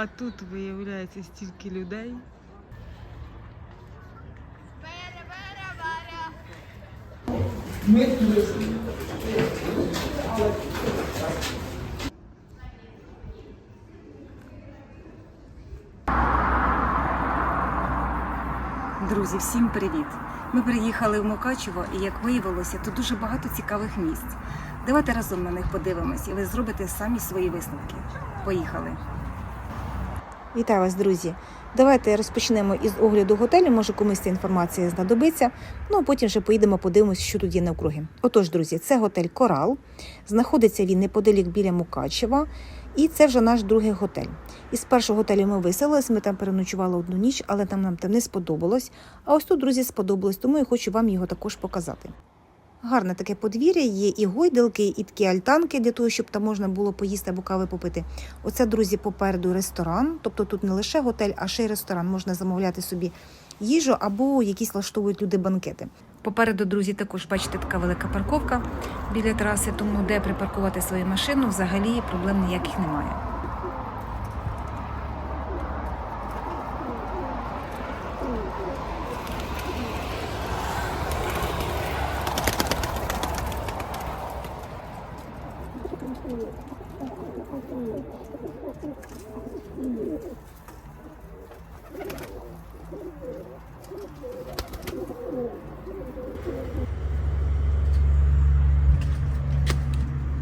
А тут виявляється стільки людей. Друзі, всім привіт! Ми приїхали в Мукачево, і як виявилося, тут дуже багато цікавих місць. Давайте разом на них подивимось, і ви зробите самі свої висновки. Поїхали! Вітаю вас, друзі! Давайте розпочнемо із огляду готелю. Може комусь ця інформація знадобиться. Ну а потім вже поїдемо, подивимося, що тут є навкруги. Отож, друзі, це готель Корал. Знаходиться він неподалік біля Мукачева. І це вже наш другий готель. Із першого готелю ми виселились, ми там переночували одну ніч, але там нам там не сподобалось. А ось тут, друзі, сподобалось, тому я хочу вам його також показати. Гарне таке подвір'я, є і гойдалки, і такі альтанки для того, щоб там можна було поїсти або кави попити. Оце, друзі, попереду ресторан. Тобто тут не лише готель, а ще й ресторан. Можна замовляти собі їжу або якісь влаштовують люди банкети. Попереду, друзі, також бачите така велика парковка біля траси, тому де припаркувати свою машину взагалі проблем ніяких немає.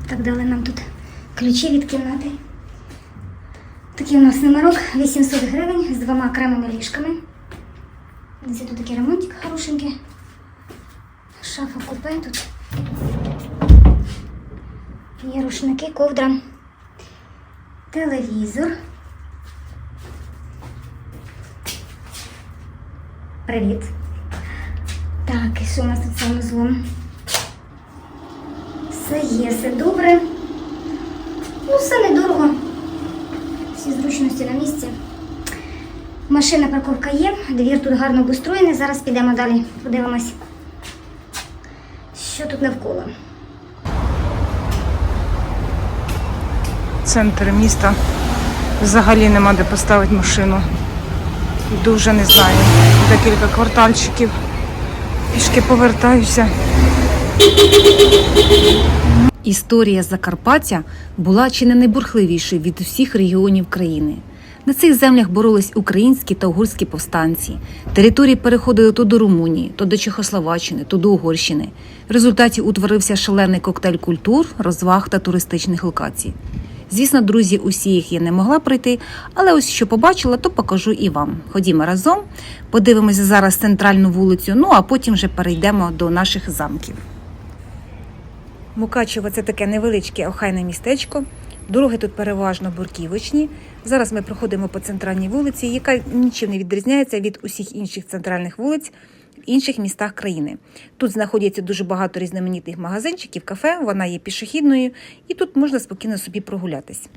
Так дали нам тут ключі від кімнати. Такий у нас номерок 800 гривень з двома окремими ліжками. Десь тут такий ремонтик хорошенький. Шафа купе тут. Є рушники, ковдра, телевізор. Привіт. Так, і що у нас тут санузлом? Все є, все добре. Ну, все недорого. Всі зручності на місці. Машина парковка є, двір тут гарно обустроєний. Зараз підемо далі, подивимось, що тут навколо. Центр міста. Взагалі нема де поставити машину. Дуже не знаю. Декілька квартальчиків. Пішки повертаюся. Історія Закарпаття була чи не найбурхливішою від усіх регіонів країни. На цих землях боролись українські та угорські повстанці. Території переходили то до Румунії, то до Чехословаччини, то до Угорщини. В результаті утворився шалений коктейль культур, розваг та туристичних локацій. Звісно, друзі, усі їх я не могла пройти, але ось що побачила, то покажу і вам. Ходімо разом, подивимося зараз центральну вулицю, ну а потім вже перейдемо до наших замків. Мукачево це таке невеличке охайне містечко. Дороги тут переважно бурківочні. Зараз ми проходимо по центральній вулиці, яка нічим не відрізняється від усіх інших центральних вулиць в інших містах країни. Тут знаходяться дуже багато різноманітних магазинчиків, кафе, вона є пішохідною, і тут можна спокійно собі прогулятись.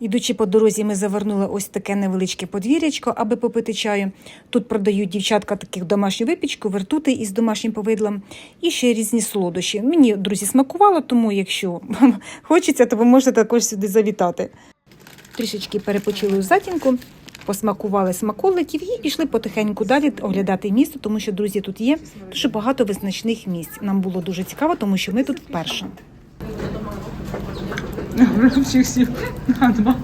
Ідучи по дорозі, ми завернули ось таке невеличке подвір'ячко, аби попити чаю. Тут продають дівчатка таких домашню випічку, вертути із домашнім повидлом і ще різні солодощі. Мені, друзі, смакувало, тому якщо вам хочеться, то ви можете також сюди завітати. Трішечки перепочили у затінку, посмакували смаколиків і пішли потихеньку далі оглядати місто, тому що, друзі, тут є дуже багато визначних місць. Нам було дуже цікаво, тому що ми тут вперше. Всіх сів на два.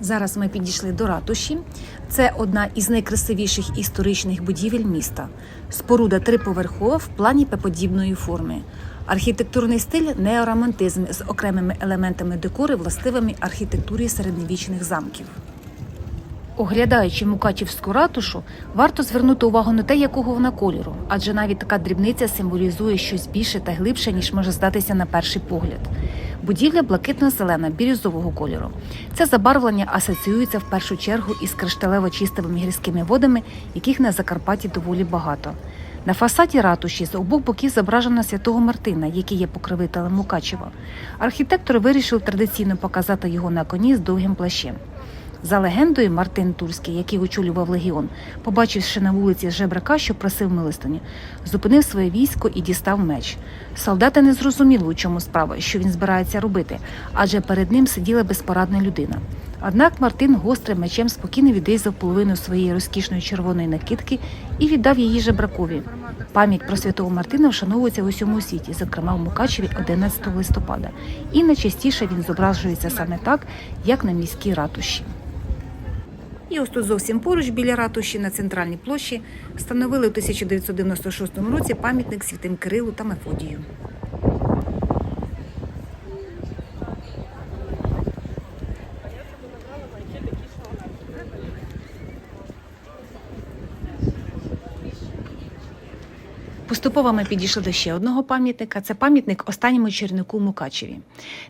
Зараз ми підійшли до ратуші. Це одна із найкрасивіших історичних будівель міста. Споруда триповерхова в плані П-подібної форми. Архітектурний стиль неоромантизм з окремими елементами декори, властивими архітектурі середньовічних замків. Оглядаючи Мукачівську ратушу, варто звернути увагу на те, якого вона кольору, адже навіть така дрібниця символізує щось більше та глибше, ніж може здатися на перший погляд. Будівля блакитно-зелена бірюзового кольору. Це забарвлення асоціюється в першу чергу із кришталево-чистими гірськими водами, яких на Закарпатті доволі багато. На фасаді ратуші з обох боків зображено святого Мартина, який є покровителем Мукачева. Архітектор вирішив традиційно показати його на коні з довгим плащем. За легендою, Мартин Турський, який очолював легіон, побачивши на вулиці жебрака, що просив милостині, зупинив своє військо і дістав меч. Солдати не зрозуміли, у чому справа, що він збирається робити, адже перед ним сиділа безпорадна людина. Однак Мартин гострим мечем спокійно відрізав половину своєї розкішної червоної накидки і віддав її жебракові. Пам'ять про святого Мартина вшановується в усьому світі, зокрема в Мукачеві 11 листопада. І найчастіше він зображується саме так, як на міській ратуші. І ось тут зовсім поруч біля ратуші на центральній площі встановили у 1996 році пам'ятник святим Кирилу та Мефодію. Поступово ми підійшли до ще одного пам'ятника. Це пам'ятник останньому чернику Мукачеві.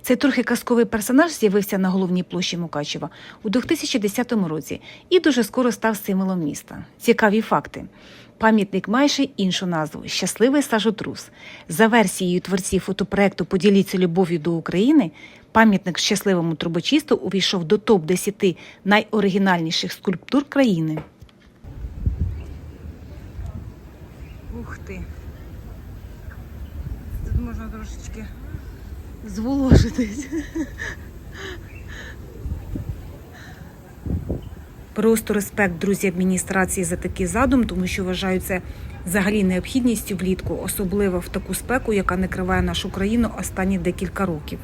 Цей трохи казковий персонаж з'явився на головній площі Мукачева у 2010 році і дуже скоро став символом міста. Цікаві факти. Пам'ятник має ще іншу назву Щасливий сажотрус. За версією творців фотопроекту Поділіться любов'ю до України. Пам'ятник щасливому трубочисту увійшов до топ 10 найоригінальніших скульптур країни. Ух ти. Тут можна трошечки зволожитись. Просто респект, друзі, адміністрації за такий задум, тому що вважаю це взагалі необхідністю влітку, особливо в таку спеку, яка накриває нашу країну останні декілька років.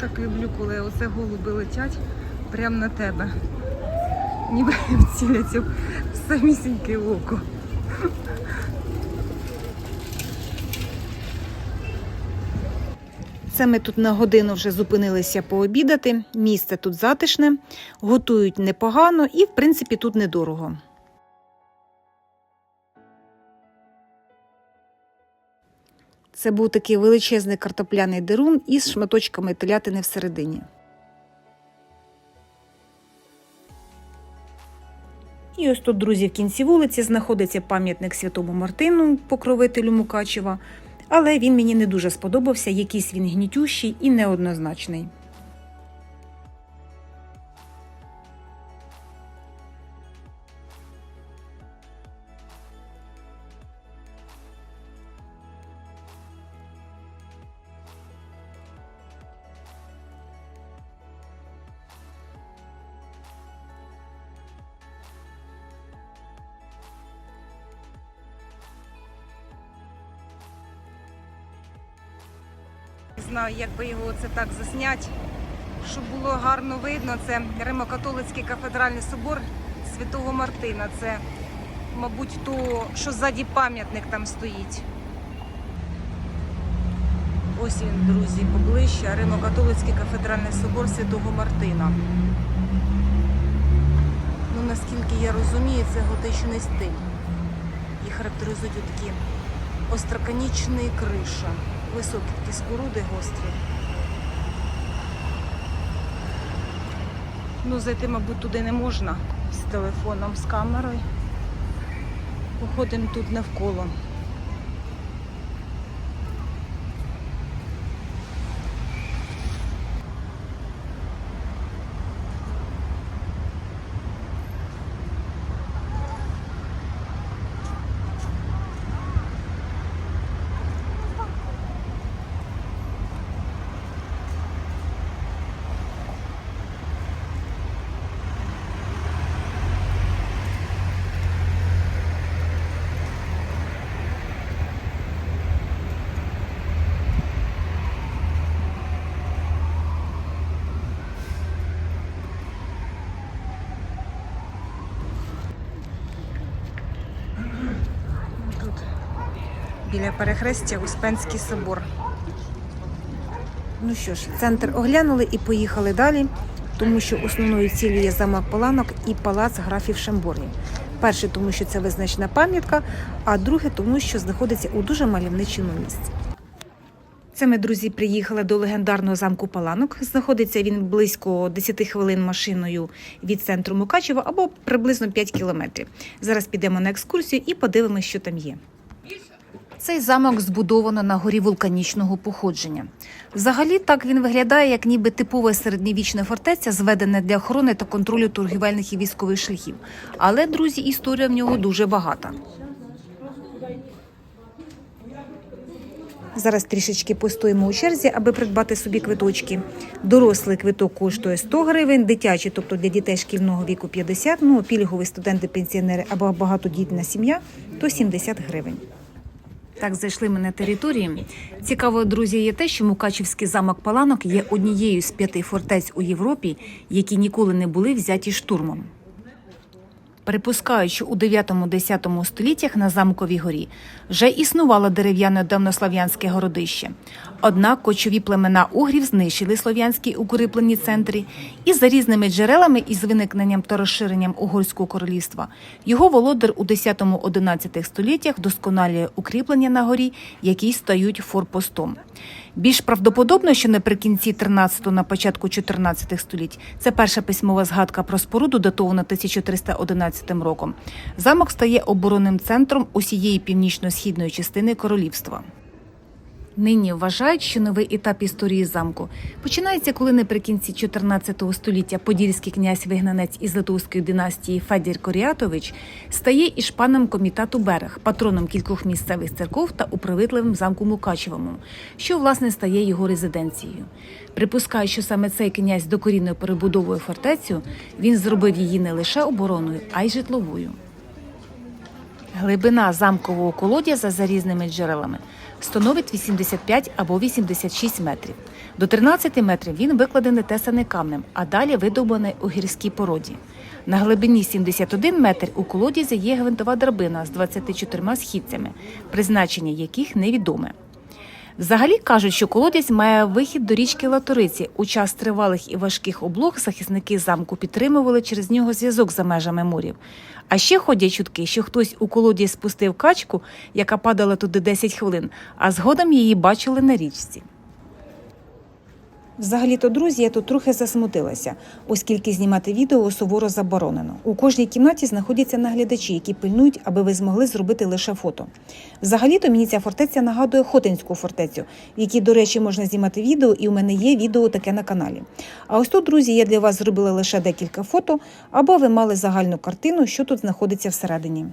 Так оце голуби летять прямо на тебе. Ніби вціляться в самісіньке око. Це ми тут на годину вже зупинилися пообідати. Місце тут затишне, готують непогано і, в принципі, тут недорого. Це був такий величезний картопляний дерун із шматочками телятини всередині. І ось тут, друзі, в кінці вулиці знаходиться пам'ятник святому Мартину, покровителю Мукачева, але він мені не дуже сподобався, якийсь він гнітющий і неоднозначний. Знаю, як би його це так засняти, щоб було гарно видно. Це Римо-католицький кафедральний собор Святого Мартина. Це, мабуть, то, що ззаді пам'ятник там стоїть. Ось він, друзі, поближче. Римо-католицький кафедральний собор Святого Мартина. Ну, наскільки я розумію, це готичний стиль. Їх характеризують такі остроконічні криша. Високі такі споруди гострі. Ну, зайти, мабуть, туди не можна з телефоном, з камерою. Походимо тут навколо. Тут біля перехрестя Успенський собор. Ну що ж, центр оглянули і поїхали далі, тому що основною ціллю є замок Поланок і палац графів Шамборні. Перше, тому що це визначна пам'ятка, а друге, тому що знаходиться у дуже мальовничому місці. Це ми, друзі, приїхали до легендарного замку Паланок. Знаходиться він близько 10 хвилин машиною від центру Мукачева або приблизно 5 кілометрів. Зараз підемо на екскурсію і подивимося, що там є. Цей замок збудовано на горі вулканічного походження. Взагалі так він виглядає як ніби типова середньовічна фортеця, зведена для охорони та контролю торгівельних і військових шляхів. Але, друзі, історія в нього дуже багата. Зараз трішечки постоїмо у черзі, аби придбати собі квиточки. Дорослий квиток коштує 100 гривень, дитячий, тобто для дітей шкільного віку 50, ну, пільгові студенти, пенсіонери або багатодітна сім'я, то 70 гривень. Так зайшли ми на території. Цікаво, друзі, є те, що Мукачівський замок Паланок є однією з п'яти фортець у Європі, які ніколи не були взяті штурмом. Припускають, що у 9-10 століттях на замковій горі вже існувало дерев'яне давнослав'янське городище. Однак кочові племена угрів знищили слов'янські укріплені центри, і за різними джерелами із виникненням та розширенням угорського королівства його володар у 10-11 століттях досконалює укріплення на горі, які стають форпостом. Більш правдоподобно, що наприкінці 13 на початку 14 століть це перша письмова згадка про споруду, датована 1311 роком. Замок стає оборонним центром усієї північно-східної частини королівства. Нині вважають, що новий етап історії замку починається, коли наприкінці 14 століття подільський князь-вигнанець із литовської династії Федір Коріатович стає ішпаном комітету Берег, патроном кількох місцевих церков та управителем замку Мукачевому, що власне стає його резиденцією. Припускаю, що саме цей князь докорінно перебудовує фортецю, він зробив її не лише обороною, а й житловою. Глибина замкового колодязя за різними джерелами становить 85 або 86 метрів. До 13 метрів він викладений тесаний камнем, а далі видобаний у гірській породі. На глибині 71 метр у колодязі є гвинтова драбина з 24 східцями, призначення яких невідоме. Взагалі кажуть, що колодязь має вихід до річки Латориці. У час тривалих і важких облог захисники замку підтримували через нього зв'язок за межами морів. А ще ходять чутки, що хтось у колодязь спустив качку, яка падала туди 10 хвилин, а згодом її бачили на річці. Взагалі-то, друзі, я тут трохи засмутилася, оскільки знімати відео суворо заборонено. У кожній кімнаті знаходяться наглядачі, які пильнують, аби ви змогли зробити лише фото. Взагалі-то мені ця фортеця нагадує Хотинську фортецю, в якій, до речі, можна знімати відео, і у мене є відео таке на каналі. А ось тут, друзі, я для вас зробила лише декілька фото, аби ви мали загальну картину, що тут знаходиться всередині.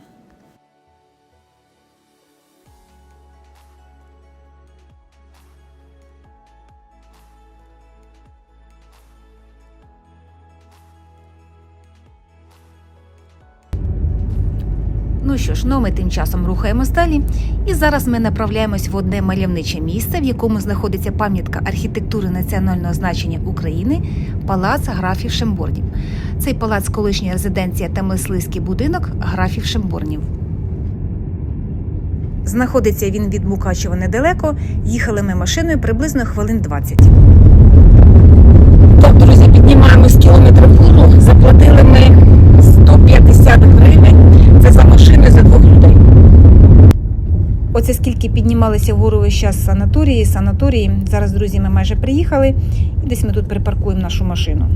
Ми тим часом рухаємось далі. І зараз ми направляємось в одне мальовниче місце, в якому знаходиться пам'ятка архітектури національного значення України палац графів Шемборнів. Цей палац колишня резиденція та мисливський будинок графів Шемборнів. Знаходиться він від Мукачева недалеко. Їхали ми машиною приблизно хвилин 20. Так, друзі, піднімаємось кілометр вгору. Заплатили ми 150 гривень. Це за машину за двох людей. Оце скільки піднімалися вгору весь час санаторії, санаторії. Зараз, друзі, ми майже приїхали. І десь ми тут припаркуємо нашу машину.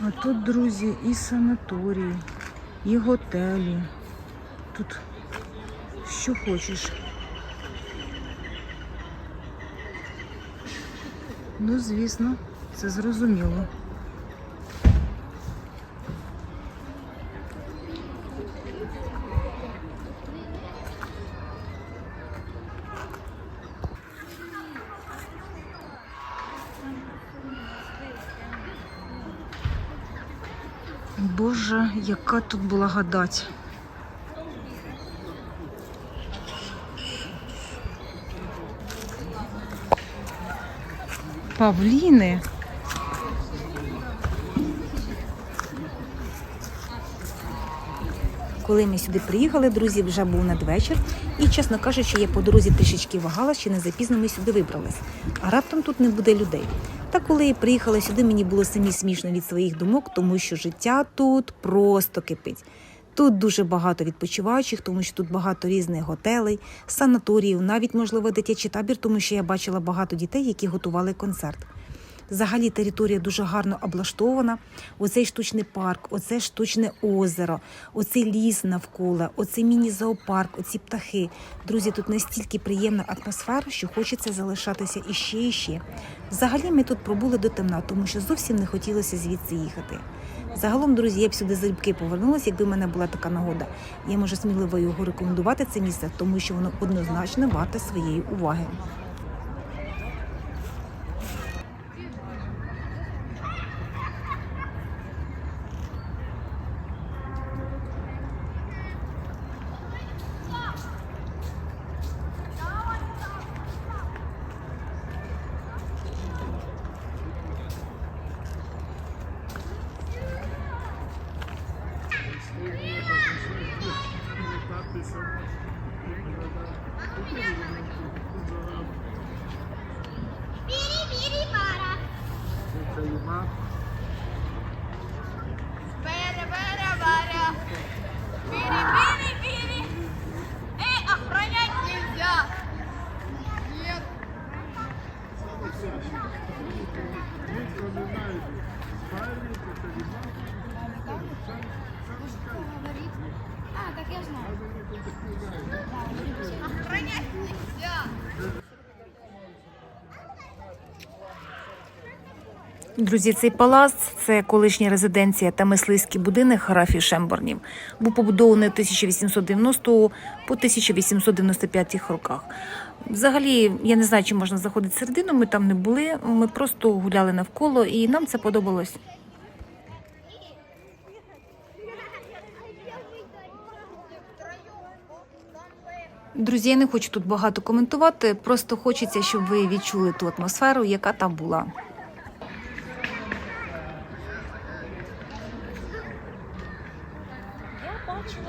А тут, друзі, і санаторії, і готелі. Тут що хочеш. Ну, звісно, це зрозуміло. Яка тут була гадать. Павліни. Коли ми сюди приїхали, друзі, вже був надвечір. І, чесно кажучи, я по дорозі трішечки вагала, чи не запізно ми сюди вибрались. А раптом тут не буде людей. Та коли я приїхала сюди, мені було самі смішно від своїх думок, тому що життя тут просто кипить. Тут дуже багато відпочиваючих, тому що тут багато різних готелей, санаторіїв, навіть можливо дитячий табір, тому що я бачила багато дітей, які готували концерт. Взагалі територія дуже гарно облаштована. Оцей штучний парк, оце штучне озеро, оцей ліс навколо, оцей міні-зоопарк, оці птахи. Друзі, тут настільки приємна атмосфера, що хочеться залишатися іще і ще. Взагалі ми тут пробули до темна, тому що зовсім не хотілося звідси їхати. Загалом, друзі, я б сюди залюбки повернулася, якби в мене була така нагода. Я можу сміливо його рекомендувати це місце, тому що воно однозначно варте своєї уваги. Друзі, цей палац це колишня резиденція та мисливський будинок графів Шемборнів. Був побудований у 1890 по 1895 роках. Взагалі, я не знаю, чи можна заходити всередину. Ми там не були. Ми просто гуляли навколо, і нам це подобалось. Друзі, я не хочу тут багато коментувати. Просто хочеться, щоб ви відчули ту атмосферу, яка там була. Скільки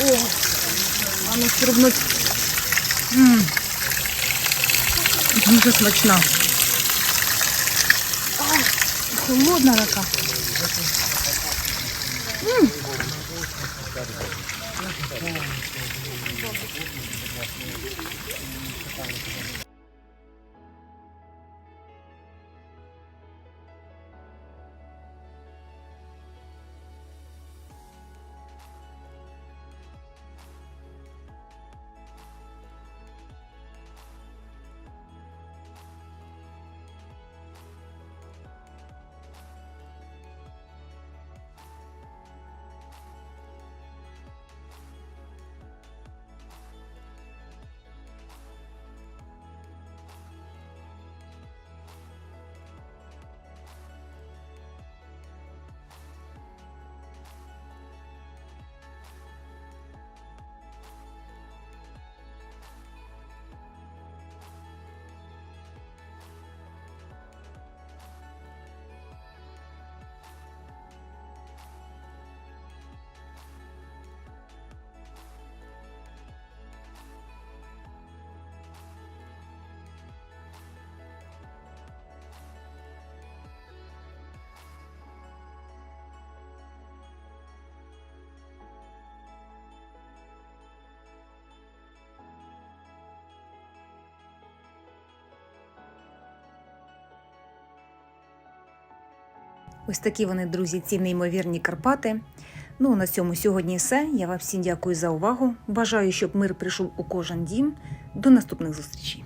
О, а ну все одно дуже смачна. Ай, холодна така. М. Ось такі вони, друзі, ці неймовірні Карпати. Ну, на цьому сьогодні все. Я вам всім дякую за увагу. Бажаю, щоб мир прийшов у кожен дім. До наступних зустрічей.